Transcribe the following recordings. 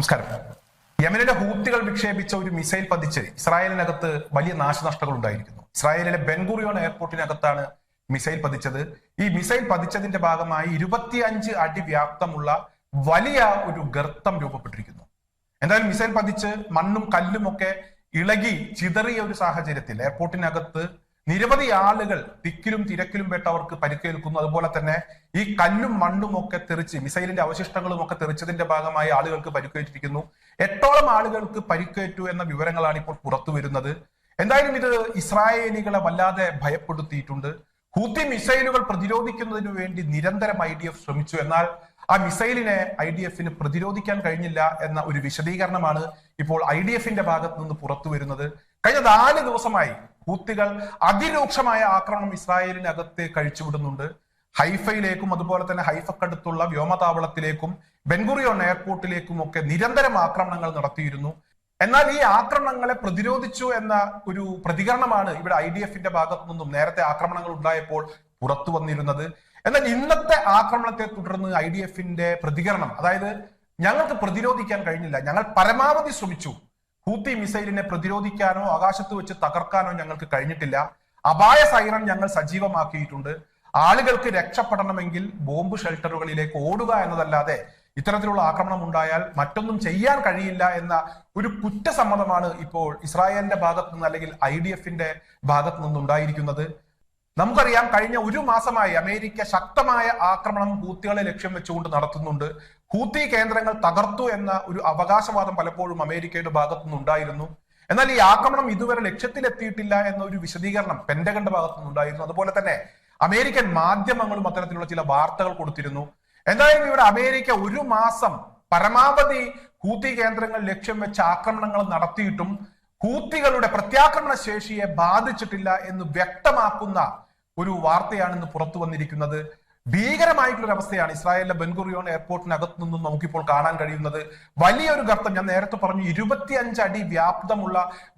നമസ്കാരം. യമനിലെ ഹൂത്തികൾ വിക്ഷേപിച്ച ഒരു മിസൈൽ പതിച്ച് ഇസ്രായേലിനകത്ത് വലിയ നാശനഷ്ടങ്ങൾ ഉണ്ടായിരിക്കുന്നു. ഇസ്രായേലിലെ ബെൻഗുറിയോൺ എയർപോർട്ടിനകത്താണ് മിസൈൽ പതിച്ചത്. ഈ മിസൈൽ പതിച്ചതിന്റെ ഭാഗമായി ഇരുപത്തിയഞ്ച് അടി വ്യാപ്തമുള്ള വലിയ ഒരു ഗർത്തം രൂപപ്പെട്ടിരിക്കുന്നു. എന്തായാലും മിസൈൽ പതിച്ച് മണ്ണും കല്ലും ഒക്കെ ഇളകി ചിതറിയ ഒരു സാഹചര്യത്തിൽ എയർപോർട്ടിനകത്ത് നിരവധി ആളുകൾ തിക്കിലും തിരക്കിലും പെട്ടവർക്ക് പരിക്കേൽക്കുന്നു. അതുപോലെ തന്നെ ഈ കല്ലും മണ്ണും ഒക്കെ തെറിച്ച് മിസൈലിന്റെ അവശിഷ്ടങ്ങളും ഒക്കെ തെറിച്ചതിന്റെ ഭാഗമായി ആളുകൾക്ക് പരിക്കേറ്റിരിക്കുന്നു. എട്ടോളം ആളുകൾക്ക് പരിക്കേറ്റു എന്ന വിവരങ്ങളാണ് ഇപ്പോൾ പുറത്തു വരുന്നത്. എന്തായാലും ഇത് ഇസ്രായേലികളെ വല്ലാതെ ഭയപ്പെടുത്തിയിട്ടുണ്ട്. ഹൂത്തി മിസൈലുകൾ പ്രതിരോധിക്കുന്നതിന് വേണ്ടി നിരന്തരം ഐ ഡി എഫ് ശ്രമിച്ചു. എന്നാൽ ആ മിസൈലിനെ ഐ ഡി എഫിന് പ്രതിരോധിക്കാൻ കഴിഞ്ഞില്ല എന്ന ഒരു വിശദീകരണമാണ് ഇപ്പോൾ ഐ ഡി എഫിന്റെ ഭാഗത്ത് നിന്ന് പുറത്തു വരുന്നത്. കഴിഞ്ഞ നാല് ദിവസമായി ഹൂത്തികൾ അതിരൂക്ഷമായ ആക്രമണം ഇസ്രായേലിനകത്ത് കഴിച്ചുവിടുന്നുണ്ട്. ഹൈഫയിലേക്കും അതുപോലെ തന്നെ ഹൈഫക്കടുത്തുള്ള വ്യോമതാവളത്തിലേക്കും ബെൻഗുറിയോൺ എയർപോർട്ടിലേക്കും ഒക്കെ നിരന്തരം ആക്രമണങ്ങൾ നടത്തിയിരുന്നു. എന്നാൽ ഈ ആക്രമണങ്ങളെ പ്രതിരോധിച്ചു എന്ന ഒരു പ്രതികരണമാണ് ഇവിടെ ഐ ഡി എഫിന്റെ ഭാഗത്തു നിന്നും നേരത്തെ ആക്രമണങ്ങൾ ഉണ്ടായപ്പോൾ പുറത്തു വന്നിരുന്നത്. എന്നാൽ ഇന്നത്തെ ആക്രമണത്തെ തുടർന്ന് ഐ ഡി എഫിന്റെ പ്രതികരണം അതായത് ഞങ്ങൾക്ക് പ്രതിരോധിക്കാൻ കഴിഞ്ഞില്ല ഞങ്ങൾ പരമാവധി ശ്രമിച്ചു. ഹൂത്തി മിസൈലിനെ പ്രതിരോധിക്കാനോ ആകാശത്ത് വെച്ച് തകർക്കാനോ ഞങ്ങൾക്ക് കഴിഞ്ഞിട്ടില്ല. അപായ സൈറൺ ഞങ്ങൾ സജീവമാക്കിയിട്ടുണ്ട്. ആളുകൾക്ക് രക്ഷപ്പെടണമെങ്കിൽ ബോംബ് ഷെൽട്ടറുകളിലേക്ക് ഓടുക എന്നതല്ലാതെ ഇത്തരത്തിലുള്ള ആക്രമണം ഉണ്ടായാൽ മറ്റൊന്നും ചെയ്യാൻ കഴിയില്ല എന്ന ഒരു കുറ്റസമ്മതമാണ് ഇപ്പോൾ ഇസ്രായേലിന്റെ ഭാഗത്തു നിന്ന് അല്ലെങ്കിൽ ഐ ഡി എഫിന്റെ ഭാഗത്തു നിന്നുണ്ടായിരിക്കുന്നത് നമുക്കറിയാം കഴിഞ്ഞ ഒരു മാസമായി അമേരിക്ക ശക്തമായ ആക്രമണം ഹൂത്തികളെ ലക്ഷ്യം വെച്ചുകൊണ്ട് നടത്തുന്നുണ്ട്. ഹൂത്തി കേന്ദ്രങ്ങൾ തകർത്തു എന്ന ഒരു അവകാശവാദം പലപ്പോഴും അമേരിക്കയുടെ ഭാഗത്തു നിന്നുണ്ടായിരുന്നു എന്നാൽ ഈ ആക്രമണം ഇതുവരെ ലക്ഷ്യത്തിലെത്തിയിട്ടില്ല എന്ന ഒരു വിശദീകരണം പെന്റഗന്റെ ഭാഗത്തു അതുപോലെ തന്നെ അമേരിക്കൻ മാധ്യമങ്ങളും അത്തരത്തിലുള്ള ചില വാർത്തകൾ കൊടുത്തിരുന്നു. എന്തായാലും ഇവിടെ അമേരിക്ക ഒരു മാസം പരമാവധി ഹൂത്തി കേന്ദ്രങ്ങൾ ലക്ഷ്യം വെച്ച് ആക്രമണങ്ങൾ നടത്തിയിട്ടും ഹൂത്തികളുടെ പ്രത്യാക്രമണ ശേഷിയെ ബാധിച്ചിട്ടില്ല എന്ന് വ്യക്തമാക്കുന്ന ഒരു വാർത്തയാണ് ഇന്ന് പുറത്തു വന്നിരിക്കുന്നത്. ഭീകരമായിട്ടുള്ള ഒരു അവസ്ഥയാണ് ഇസ്രായേലിലെ ബെൻഗുറിയോൺ എയർപോർട്ടിനകത്ത് നിന്നും നമുക്കിപ്പോൾ കാണാൻ കഴിയുന്നത്. വലിയൊരു ഗർത്തം ഞാൻ നേരത്തെ പറഞ്ഞു ഇരുപത്തിയഞ്ച് അടി വ്യാപ്തമുള്ള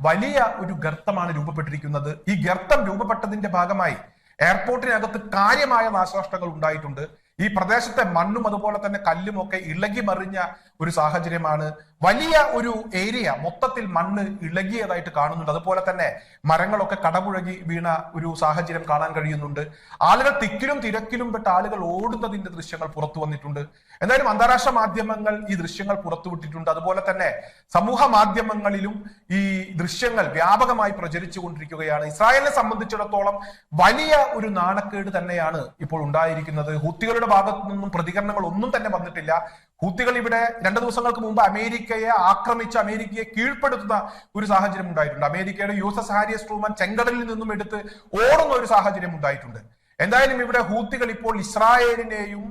വലിയ ഒരു ഗർത്തമാണ് രൂപപ്പെട്ടിരിക്കുന്നത്. ഈ ഗർത്തം രൂപപ്പെട്ടതിന്റെ ഭാഗമായി എയർപോർട്ടിനകത്ത് കാര്യമായ നാശനഷ്ടങ്ങൾ ഉണ്ടായിട്ടുണ്ട്. ഈ പ്രദേശത്തെ മണ്ണും അതുപോലെ തന്നെ കല്ലും ഒക്കെ ഇളകി മറിഞ്ഞ ഒരു സാഹചര്യമാണ് വലിയ ഒരു ഏരിയ മൊത്തത്തിൽ മണ്ണ് ഇളകിയതായിട്ട് കാണുന്നുണ്ട്. അതുപോലെ തന്നെ മരങ്ങളൊക്കെ കടപുഴകി വീണ ഒരു സാഹചര്യം കാണാൻ കഴിയുന്നുണ്ട്. ആളുകൾ തിക്കിലും തിരക്കിലും പെട്ട ആളുകൾ ഓടുന്നതിന്റെ ദൃശ്യങ്ങൾ പുറത്തു വന്നിട്ടുണ്ട്. എന്തായാലും അന്താരാഷ്ട്ര മാധ്യമങ്ങൾ ഈ ദൃശ്യങ്ങൾ പുറത്തുവിട്ടിട്ടുണ്ട് അതുപോലെ തന്നെ സമൂഹ മാധ്യമങ്ങളിലും ഈ ദൃശ്യങ്ങൾ വ്യാപകമായി പ്രചരിച്ചു കൊണ്ടിരിക്കുകയാണ്. ഇസ്രായേലിനെ സംബന്ധിച്ചിടത്തോളം വലിയ ഒരു നാണക്കേട് തന്നെയാണ് ഇപ്പോൾ ഉണ്ടായിരിക്കുന്നത്. ഹൂത്തികളുടെ ഭാഗത്തു നിന്നും പ്രതികരണങ്ങൾ ഒന്നും തന്നെ വന്നിട്ടില്ല. ഹൂത്തികൾ ഇവിടെ രണ്ടു ദിവസങ്ങൾക്ക് മുമ്പ് അമേരിക്കയെ ആക്രമിച്ച് അമേരിക്കയെ കീഴ്പ്പെടുത്തുന്ന ഒരു സാഹചര്യം ഉണ്ടായിട്ടുണ്ട്. അമേരിക്കയുടെ U S S Harry S Truman ചെങ്കടലിൽ നിന്നും എടുത്ത് ഓടുന്ന ഒരു സാഹചര്യം ഉണ്ടായിട്ടുണ്ട്. എന്തായാലും ഇവിടെ ഹൂത്തികൾ ഇപ്പോൾ ഇസ്രായേലിനെയും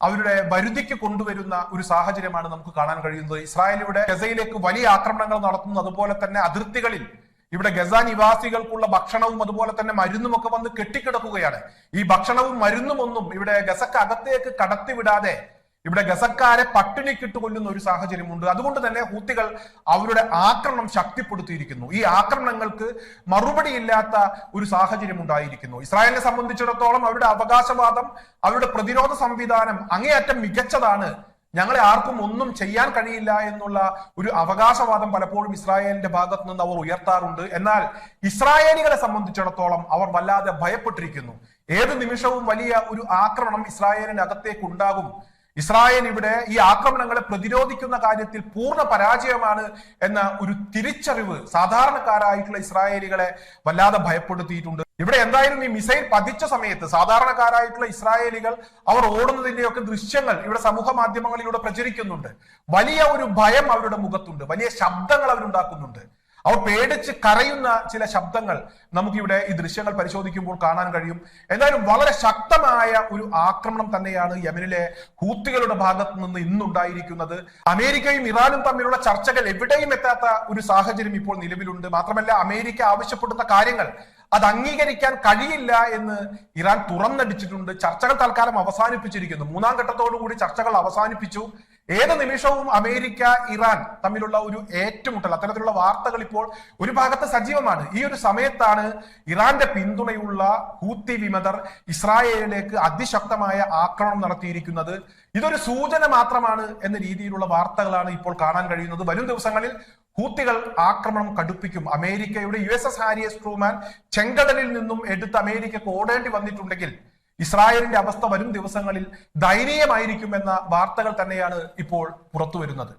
അവരുടെ വരുതിക്ക് കൊണ്ടുവരുന്ന ഒരു സാഹചര്യമാണ് നമുക്ക് കാണാൻ കഴിയുന്നത്. ഇസ്രായേൽ ഇവിടെ ഗസയിലേക്ക് വലിയ ആക്രമണങ്ങൾ നടത്തുന്നു. അതുപോലെ തന്നെ അതിർത്തികളിൽ ഇവിടെ ഗസ നിവാസികൾക്കുള്ള ഭക്ഷണവും അതുപോലെ തന്നെ മരുന്നും ഒക്കെ വന്ന് കെട്ടിക്കിടക്കുകയാണ്. ഈ ഭക്ഷണവും മരുന്നും ഒന്നും ഇവിടെ ഗസക്ക് അകത്തേക്ക് കടത്തിവിടാതെ ഇവിടെ ഗസക്കാരെ പട്ടിണിക്കിട്ട് കൊല്ലുന്ന ഒരു സാഹചര്യമുണ്ട്. അതുകൊണ്ട് തന്നെ ഹൂത്തികൾ അവരുടെ ആക്രമണം ശക്തിപ്പെടുത്തിയിരിക്കുന്നു. ഈ ആക്രമണങ്ങൾക്ക് മറുപടിയില്ലാത്ത ഒരു സാഹചര്യം ഉണ്ടായിരിക്കുന്നു ഇസ്രായേലിനെ സംബന്ധിച്ചിടത്തോളം അവരുടെ അവകാശവാദം അവരുടെ പ്രതിരോധ സംവിധാനം അങ്ങേയറ്റം മികച്ചതാണ്. ഞങ്ങളെ ആർക്കും ഒന്നും ചെയ്യാൻ കഴിയില്ല എന്നുള്ള ഒരു അവകാശവാദം പലപ്പോഴും ഇസ്രായേലിന്റെ ഭാഗത്ത് നിന്ന് അവർ ഉയർത്താറുണ്ട്. എന്നാൽ ഇസ്രായേലികളെ സംബന്ധിച്ചിടത്തോളം അവർ വല്ലാതെ ഭയപ്പെട്ടിരിക്കുന്നു. ഏത് നിമിഷവും വലിയ ഒരു ആക്രമണം ഇസ്രായേലിനകത്തേക്ക് ഉണ്ടാകും. ഇസ്രായേൽ ഇവിടെ ഈ ആക്രമണങ്ങളെ പ്രതിരോധിക്കുന്ന കാര്യത്തിൽ പൂർണ പരാജയമാണ് എന്ന ഒരു തിരിച്ചറിവ് സാധാരണക്കാരായിട്ടുള്ള ഇസ്രായേലികളെ വല്ലാതെ ഭയപ്പെടുത്തിയിട്ടുണ്ട്. ഇവിടെ എന്തായാലും ഈ മിസൈൽ പതിച്ച സമയത്ത് സാധാരണക്കാരായിട്ടുള്ള ഇസ്രായേലികൾ അവർ ഓടുന്നതിന്റെയൊക്കെ ദൃശ്യങ്ങൾ ഇവിടെ സമൂഹ മാധ്യമങ്ങളിലൂടെ പ്രചരിക്കുന്നുണ്ട്. വലിയ ഒരു ഭയം അവരുടെ മുഖത്തുണ്ട്. വലിയ ശബ്ദങ്ങൾ അവരുണ്ടാക്കുന്നുണ്ട്. അവർ പേടിച്ച് കരയുന്ന ചില ശബ്ദങ്ങൾ നമുക്കിവിടെ ഈ ദൃശ്യങ്ങൾ പരിശോധിക്കുമ്പോൾ കാണാൻ കഴിയും. എന്തായാലും വളരെ ശക്തമായ ഒരു ആക്രമണം തന്നെയാണ് യമനിലെ ഹൂത്തികളുടെ ഭാഗത്ത് നിന്ന് ഇന്നുണ്ടായിരിക്കുന്നത്. അമേരിക്കയും ഇറാനും തമ്മിലുള്ള ചർച്ചകൾ എവിടെയും എത്താത്ത ഒരു സാഹചര്യം ഇപ്പോൾ നിലവിലുണ്ട്. മാത്രമല്ല അമേരിക്ക ആവശ്യപ്പെടുന്ന കാര്യങ്ങൾ അത് അംഗീകരിക്കാൻ കഴിയില്ല എന്ന് ഇറാൻ തുറന്നടിച്ചിട്ടുണ്ട്. ചർച്ചകൾ തൽക്കാലം അവസാനിപ്പിച്ചിരിക്കുന്നു. മൂന്നാം ഘട്ടത്തോടു കൂടി ചർച്ചകൾ അവസാനിപ്പിച്ചു. ഏത് നിമിഷവും അമേരിക്ക ഇറാൻ തമ്മിലുള്ള ഒരു ഏറ്റുമുട്ടൽ അത്തരത്തിലുള്ള വാർത്തകൾ ഇപ്പോൾ ഒരു ഭാഗത്ത് സജീവമാണ്. ഈ ഒരു സമയത്താണ് ഇറാന്റെ പിന്തുണയുള്ള ഹൂത്തി വിമതർ ഇസ്രായേലിലേക്ക് അതിശക്തമായ ആക്രമണം നടത്തിയിരിക്കുന്നത്. ഇതൊരു സൂചന മാത്രമാണ് എന്ന രീതിയിലുള്ള വാർത്തകളാണ് ഇപ്പോൾ കാണാൻ കഴിയുന്നത്. വരും ദിവസങ്ങളിൽ ഹൂത്തികൾ ആക്രമണം കടുപ്പിക്കും. അമേരിക്കയുടെ U S S Harry S Truman ചെങ്കടലിൽ നിന്നും എടുത്ത് അമേരിക്കക്ക് ഓടേണ്ടി വന്നിട്ടുണ്ടെങ്കിൽ ഇസ്രായേലിന്റെ അവസ്ഥ വരും ദിവസങ്ങളിൽ ദയനീയമായിരിക്കും എന്ന വാർത്തകൾ തന്നെയാണ് ഇപ്പോൾ പുറത്തു വരുന്നത്